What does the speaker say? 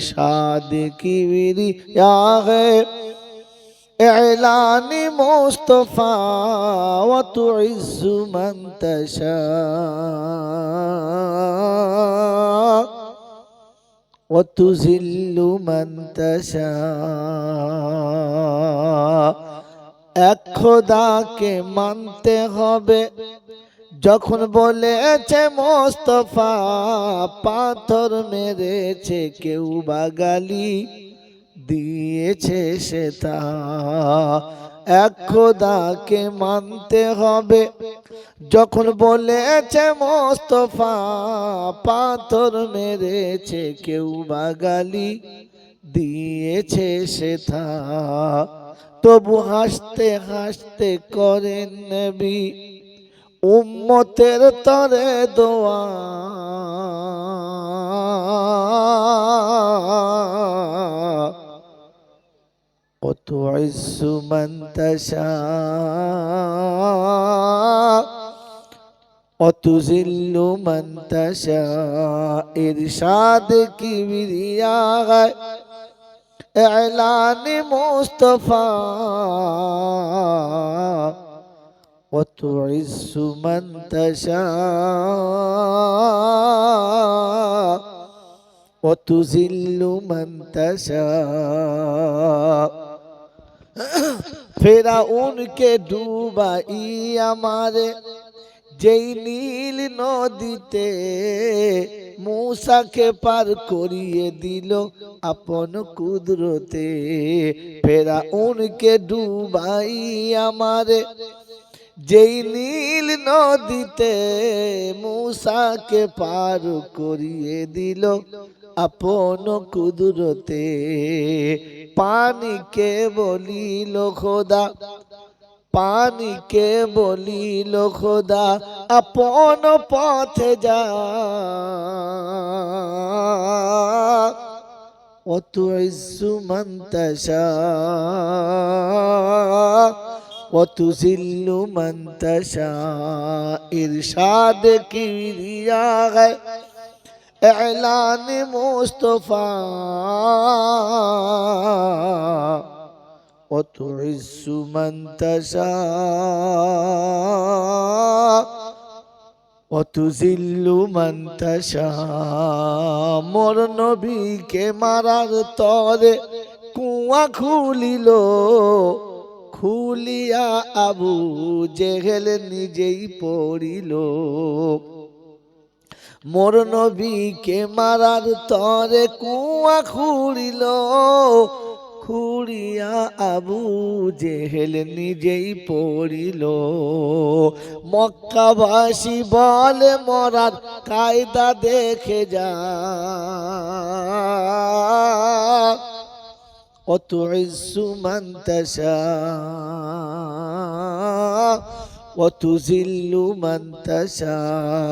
इरशाद की विरिया है إعلان مصطفى وتعز من تشاء وتذل من تشاء এক খোদাকে মানতে হবে যখন বলেছে মোস্তফা, পাথর মেরেছে কেউ বাগালি দিয়েছে সে তা। এক খোদাকে মানতে হবে। যখন বলেছে মোস্তফা, পাথর মেরেছে কেউ বাগালি দিয়েছে সে তা। তবু হাসতে হাসতে করেন নবী উম্মতের তরে দোয়া وتعز من تشاء وتذل من تشاء ارشاد كبريا اعلان مصطفى وتعز من تشاء وتذل من تشاء ফেরাউনকে ডুবাই আমারে যেই নীল নদীতে মূসাকে পার করিয়ে দিল আপন কুদরতে ফেরাউনকে ডুবাই আমারে যেই নীল নদীতে মূসাকে পার করিয়ে দিল, আপন কুদুরতে পানিকে বলিল, খোদা, পানিকে বলিল, খোদা, আপন পথে যা। অত ইসু وَتُزِلُّ مَنْ تَشَاءِ ارشاد کیا ہے اعلان مصطفیٰ وتعز من تشاء وتذل من تشاء মোর নবীকে মারার তরে কুয়া খুলিল খুলিয়া আবু জেহেল নিজেই পড়িল। মোর নবীকে মারার তরে কুয়া খুঁড়িল। খুঁড়িয়া আবু জেহেল নিজেই পড়িল। মক্কাবাসী বলে, মরার কায়দা দেখে যা। وتعز من تشاء وتذل من تشاء.